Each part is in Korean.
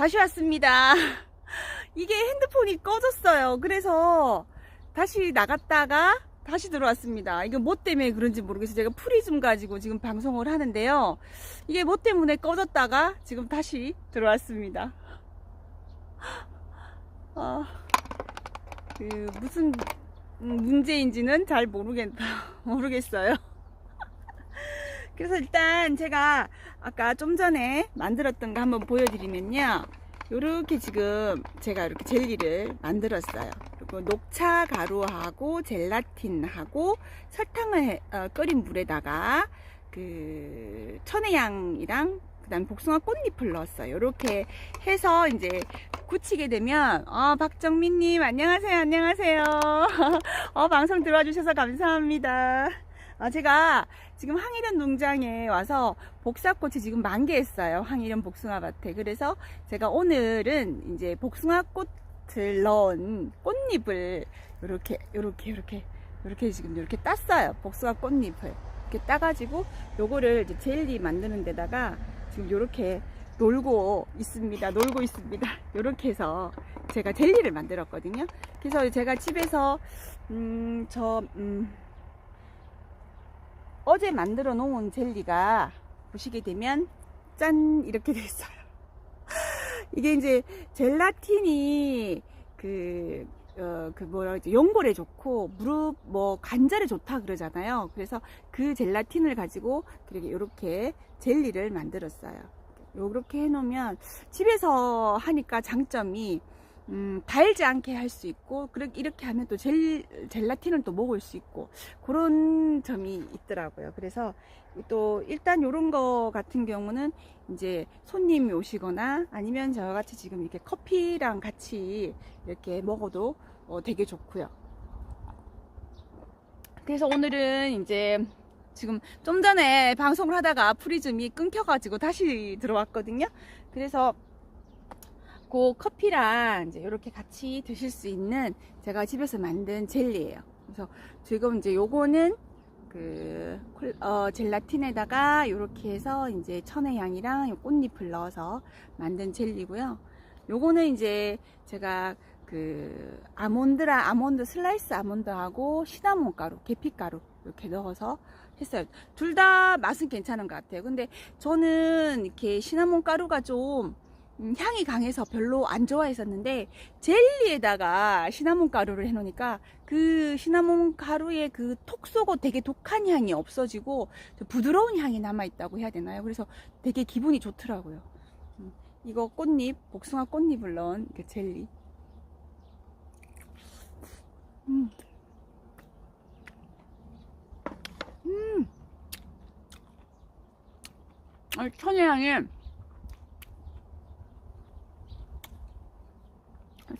다시 왔습니다. 이게 핸드폰이 꺼졌어요. 그래서 다시 나갔다가 다시 들어왔습니다. 이게 뭐 때문에 그런지 모르겠어요. 제가 프리즘 가지고 지금 방송을 하는데요. 이게 뭐 때문에 꺼졌다가 지금 다시 들어왔습니다. 아, 그 무슨 문제인지는 잘 모르겠다. 모르겠어요. 그래서 일단 제가 아까 좀 전에 만들었던 거 한번 보여드리면요. 요렇게 지금 제가 이렇게 젤리를 만들었어요. 그리고 녹차 가루하고 젤라틴하고 설탕을 해- 어, 끓인 물에다가 그 천혜향이랑 그다음 복숭아 꽃잎을 넣었어요. 이렇게 해서 이제 굳히게 되면 어 박정민님 안녕하세요 안녕하세요. 어 방송 들어와 주셔서 감사합니다. 어, 제가 지금 항일연 농장에 와서 복사꽃이 지금 만개했어요. 항일연 복숭아밭에. 그래서 제가 오늘은 이제 복숭아꽃을 넣은 꽃잎을 이렇게 이렇게 이렇게 이렇게 지금 이렇게 땄어요. 복숭아 꽃잎을 이렇게 따가지고 요거를 이제 젤리 만드는 데다가 지금 이렇게 놀고 있습니다. 놀고 있습니다. 이렇게 해서 제가 젤리를 만들었거든요. 그래서 제가 집에서 음, 저 음, 어제 만들어 놓은 젤리가 보시게 되면 짠 이렇게 돼 있어요. 이게 이제 젤라틴이 그, 어, 그 뭐라 그러지, 연골에 좋고, 무릎, 뭐, 관절에 좋다 그러잖아요. 그래서 그 젤라틴을 가지고, 그렇게 이렇게 젤리를 만들었어요. 요렇게 해놓으면, 집에서 하니까 장점이, 음, 달지 않게 할 수 있고, 그렇게 이렇게 하면 또 젤, 젤라틴을 또 먹을 수 있고, 그런 점이 있더라고요. 그래서 또 일단 요런 거 같은 경우는 이제 손님이 오시거나 아니면 저와 같이 지금 이렇게 커피랑 같이 이렇게 먹어도 어, 되게 좋고요. 그래서 오늘은 이제 지금 좀 전에 방송을 하다가 프리즘이 끊겨가지고 다시 들어왔거든요. 그래서 그 커피랑 이제 이렇게 같이 드실 수 있는 제가 집에서 만든 젤리예요. 그래서 지금 이제 요거는 그 콜- 어, 젤라틴에다가 이렇게 해서 이제 천혜향이랑 요 꽃잎을 넣어서 만든 젤리고요. 요거는 이제 제가 그 아몬드라 아몬드 슬라이스 아몬드하고 시나몬 가루, 계피 가루 이렇게 넣어서 했어요. 둘 다 맛은 괜찮은 것 같아요. 근데 저는 이렇게 시나몬 가루가 좀 음, 향이 강해서 별로 안 좋아했었는데 젤리에다가 시나몬 가루를 해놓으니까 그 시나몬 가루의 그 톡 쏘고 되게 독한 향이 없어지고 좀 부드러운 향이 남아있다고 해야 되나요? 그래서 되게 기분이 좋더라고요. 음, 이거 꽃잎, 복숭아 꽃잎을 넣은 그 젤리. 음. 음. 아, 천혜향이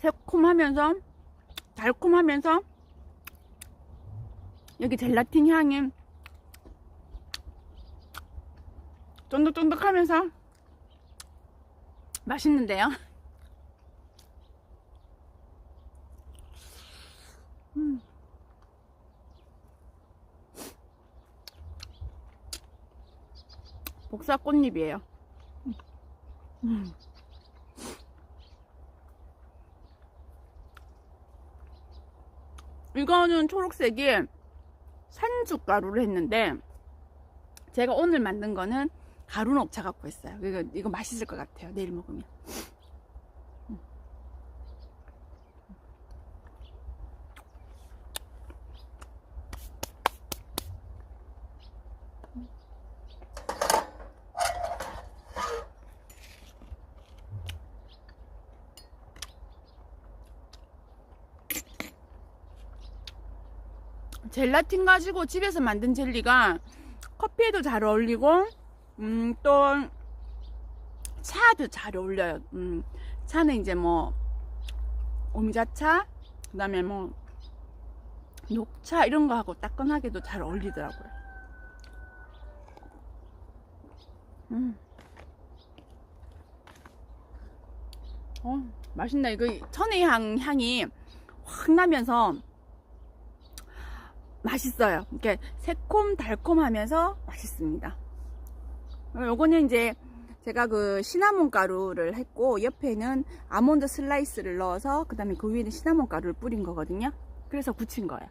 새콤하면서 달콤하면서 여기 젤라틴 향이 쫀득쫀득하면서 맛있는데요. 음. 복사 꽃잎이에요. 음. 이거는 초록색이 산죽 가루를 했는데 제가 오늘 만든 거는 가루 녹차 갖고 했어요. 이거, 이거 맛있을 것 같아요. 내일 먹으면. 젤라틴 가지고 집에서 만든 젤리가 커피에도 잘 어울리고 음, 또 차도 잘 어울려요. 음, 차는 이제 뭐 오미자차, 그 다음에 뭐 녹차 이런 거 하고 따끈하게도 잘 어울리더라고요. 음. 어, 맛있네. 이거 천혜향 향이 확 나면서 맛있어요. 이렇게 새콤 달콤하면서 맛있습니다. 어, 요거는 이제 제가 그 시나몬 가루를 했고 옆에는 아몬드 슬라이스를 넣어서 그 다음에 그 위에는 시나몬 가루를 뿌린 거거든요. 그래서 굳힌 거예요.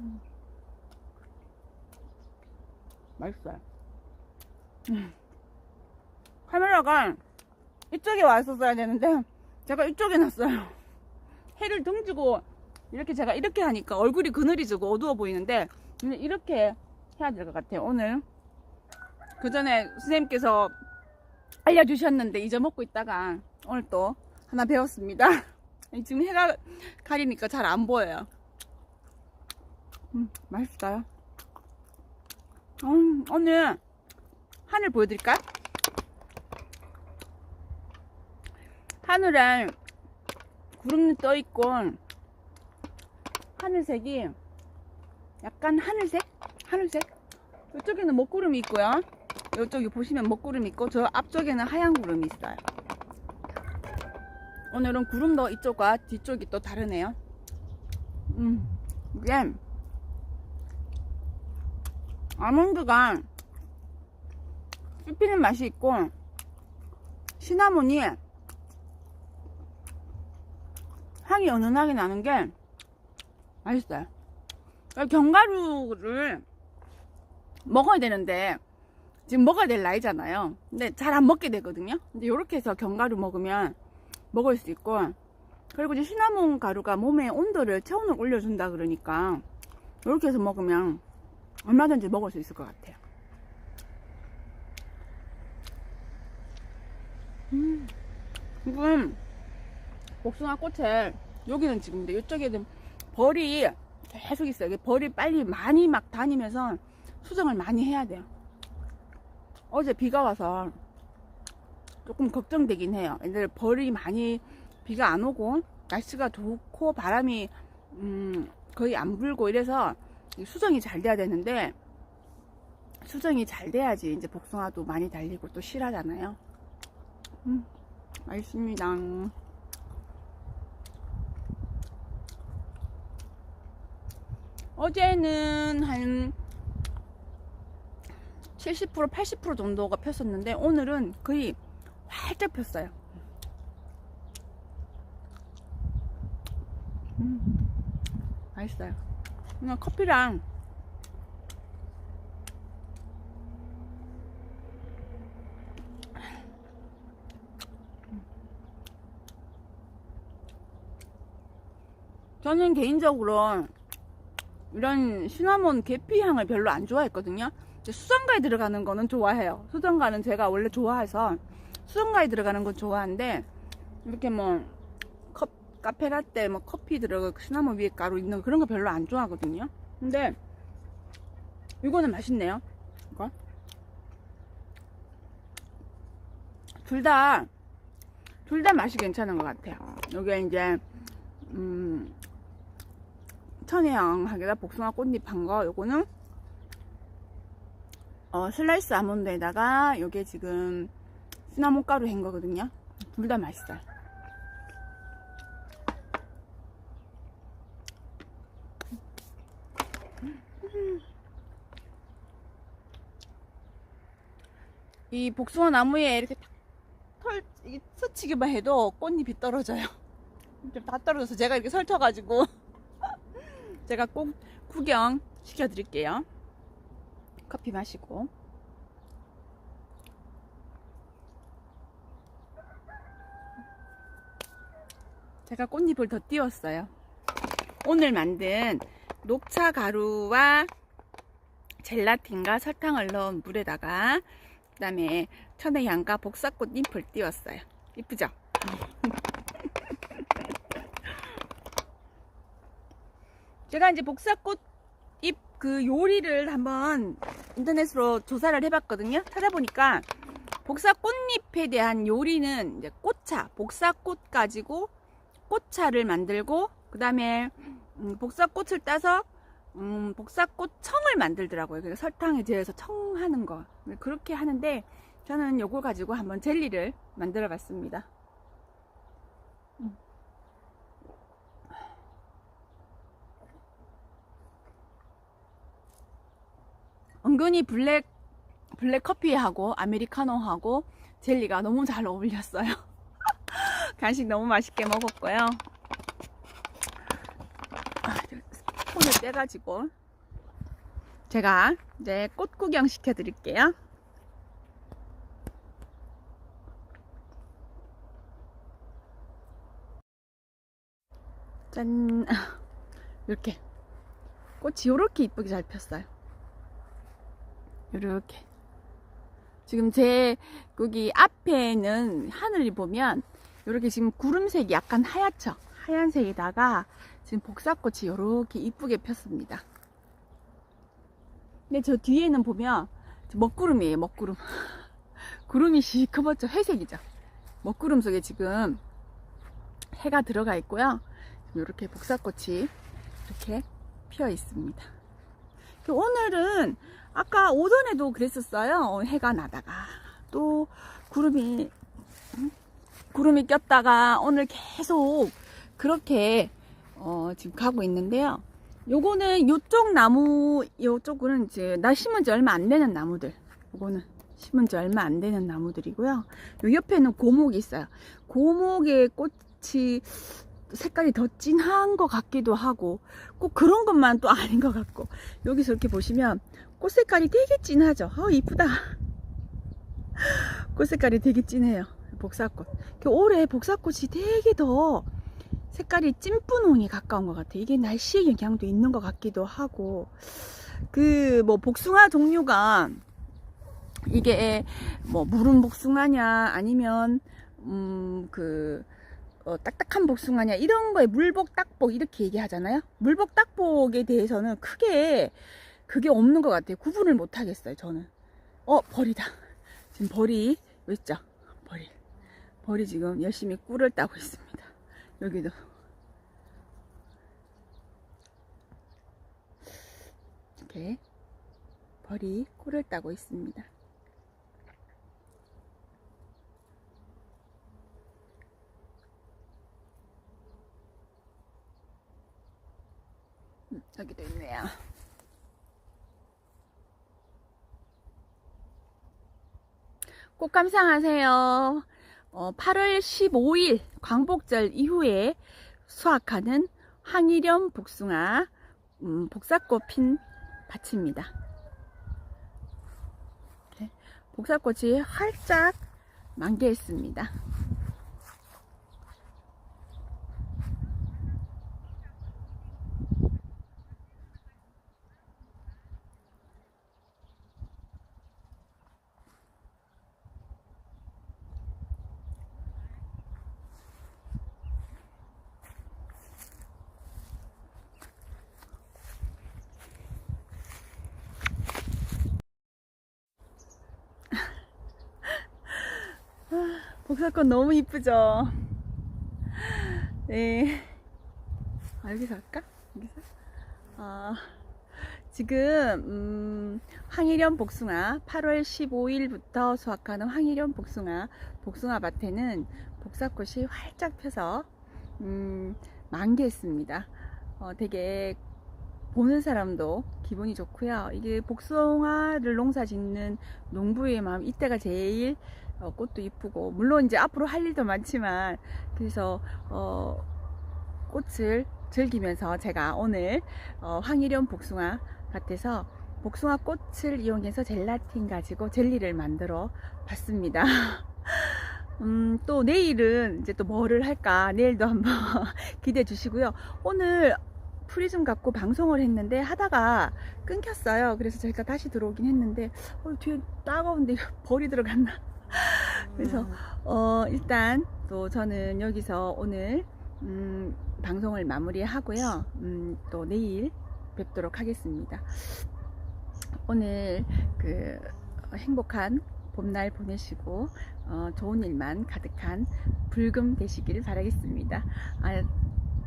음. 맛있어요. 음. 카메라가 이쪽에 왔었어야 되는데 제가 이쪽에 놨어요. 해를 등지고 이렇게 제가 이렇게 하니까 얼굴이 그늘이 지고 어두워 보이는데 이렇게 해야 될 것 같아요. 오늘 그 전에 선생님께서 알려주셨는데 잊어먹고 있다가 오늘 또 하나 배웠습니다. 지금 해가 가리니까 잘 안 보여요. 음, 맛있어요. 음, 오늘 하늘 보여드릴까요? 하늘에 구름이 떠있고 하늘색이 약간 하늘색? 하늘색? 이쪽에는 먹구름이 있고요. 이쪽에 보시면 먹구름이 있고 저 앞쪽에는 하얀 구름이 있어요. 오늘은 구름도 이쪽과 뒤쪽이 또 다르네요. 음, 이게 아몬드가 씹히는 맛이 있고 시나몬이 향이 은은하게 나는 게 맛있어요. 그러니까 견과류를 먹어야 되는데 지금 먹어야 될 나이잖아요. 근데 잘 안 먹게 되거든요. 근데 이렇게 해서 견과류 먹으면 먹을 수 있고 그리고 이제 시나몬 가루가 몸의 온도를 체온을 올려준다 그러니까 이렇게 해서 먹으면 얼마든지 먹을 수 있을 것 같아요. 음, 지금 복숭아 꽃에 여기는 지금 근데 이쪽에는 벌이 계속 있어요. 벌이 빨리 많이 막 다니면서 수정을 많이 해야 돼요. 어제 비가 와서 조금 걱정되긴 해요. 근데 벌이 많이 비가 안 오고 날씨가 좋고 바람이 음, 거의 안 불고 이래서 수정이 잘 돼야 되는데 수정이 잘 돼야지 이제 복숭아도 많이 달리고 또 실하잖아요. 음, 맛있습니다. 어제는 한 70% 80% 정도가 폈었는데 오늘은 거의 활짝 폈어요. 음, 맛있어요. 그냥 커피랑 저는 개인적으로 이런 시나몬 계피 향을 별로 안 좋아했거든요. 수정가에 들어가는 거는 좋아해요. 수정가는 제가 원래 좋아해서 수정가에 들어가는 건 좋아하는데 이렇게 뭐 컵, 카페 라떼 뭐 커피 들어가고 시나몬 위에 가루 있는 거 그런 거 별로 안 좋아하거든요. 근데 이거는 맛있네요. 이거 둘 다 둘 다 맛이 괜찮은 것 같아요. 여기에 이제 음, 천혜향 하게다 복숭아 꽃잎 한 거 요거는 어, 슬라이스 아몬드에다가 요게 지금 시나몬 가루 한 거거든요. 둘 다 맛있어요. 이 복숭아 나무에 이렇게 털 스치기만 해도 꽃잎이 떨어져요. 좀 다 떨어져서 제가 이렇게 설쳐가지고 제가 꼭 구경 시켜드릴게요. 커피 마시고. 제가 꽃잎을 더 띄웠어요. 오늘 만든 녹차 가루와 젤라틴과 설탕을 넣은 물에다가 그 다음에 천혜향과 복사꽃 잎을 띄웠어요. 이쁘죠? 제가 이제 복사꽃 잎 그 요리를 한번 인터넷으로 조사를 해봤거든요. 찾아보니까 복사꽃잎에 대한 요리는 이제 꽃차, 복사꽃 가지고 꽃차를 만들고 그 다음에 음, 복사꽃을 따서 음, 복사꽃 청을 만들더라고요. 그러니까 설탕에 재워서 청하는 거 그렇게 하는데 저는 요걸 가지고 한번 젤리를 만들어 봤습니다. 은근히 블랙 블랙 커피하고 아메리카노하고 젤리가 너무 잘 어울렸어요. 간식 너무 맛있게 먹었고요. 아, 스푼을 빼가지고 제가 이제 꽃 구경 시켜 드릴게요. 짠! 이렇게 꽃이 이렇게 이쁘게 잘 폈어요. 이렇게 지금 제 여기 앞에는 하늘이 보면 이렇게 지금 구름색이 약간 하얗죠. 하얀색에다가 지금 복사꽃이 이렇게 이쁘게 폈습니다. 근데 저 뒤에는 보면 저 먹구름이에요. 먹구름. 구름이 시커멓죠. 회색이죠. 먹구름 속에 지금 해가 들어가 있고요. 이렇게 복사꽃이 이렇게 피어 있습니다. 오늘은 아까 오전에도 그랬었어요. 해가 나다가 또 구름이 음? 구름이 꼈다가 오늘 계속 그렇게 어, 지금 가고 있는데요. 요거는 요쪽 나무 요쪽은 이제 나 심은 지 얼마 안 되는 나무들. 요거는 심은 지 얼마 안 되는 나무들이고요. 요 옆에는 고목이 있어요. 고목의 꽃이 색깔이 더 진한 것 같기도 하고 꼭 그런 것만 또 아닌 것 같고. 여기서 이렇게 보시면 꽃 색깔이 되게 진하죠? 어 이쁘다. 꽃 색깔이 되게 진해요 복사꽃. 올해 복사꽃이 되게 더 색깔이 찐분홍에 가까운 것 같아요. 이게 날씨의 영향도 있는 것 같기도 하고. 그 뭐 복숭아 종류가 이게 뭐 무른 복숭아냐 아니면 음그 어, 딱딱한 복숭아냐 이런 거에 물복 딱복 이렇게 얘기하잖아요? 물복 딱복에 대해서는 크게 그게 없는 것 같아요. 구분을 못 하겠어요 저는. 어 벌이다. 지금 벌이 있죠? 벌이. 벌이 지금 열심히 꿀을 따고 있습니다. 여기도. 이렇게 벌이 꿀을 따고 있습니다 음, 여기도 있네요. 꽃 감상하세요. 어, 8월 15일 광복절 이후에 수확하는 황일염 복숭아 음, 복사꽃 핀 밭입니다. 이렇게 복사꽃이 활짝 만개했습니다. 복사꽃 너무 이쁘죠? 네. 아, 여기서 할까? 여기서? 아, 지금, 음, 황일연 복숭아, 8월 15일부터 수확하는 황일연 복숭아, 복숭아 밭에는 복사꽃이 활짝 펴서, 음, 만개했습니다. 어, 되게 보는 사람도 기분이 좋고요. 이게 복숭아를 농사 짓는 농부의 마음, 이때가 제일 어, 꽃도 이쁘고 물론 이제 앞으로 할 일도 많지만 그래서 어, 꽃을 즐기면서 제가 오늘 어, 황일연 복숭아 밭에서 복숭아 꽃을 이용해서 젤라틴 가지고 젤리를 만들어 봤습니다. 음, 또 내일은 이제 또 뭐를 할까 내일도 한번 기대해 주시고요. 오늘 프리즘 갖고 방송을 했는데 하다가 끊겼어요. 그래서 저희가 다시 들어오긴 했는데 어, 뒤에 따가운데 벌이 들어갔나 그래서 음. 어, 일단 또 저는 여기서 오늘 음, 방송을 마무리하고요. 음, 또 내일 뵙도록 하겠습니다. 오늘 그 행복한 봄날 보내시고 어, 좋은 일만 가득한 불금 되시길 바라겠습니다. 아,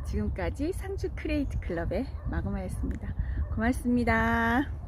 지금까지 상주 크레이트 클럽의 마그마였습니다. 고맙습니다.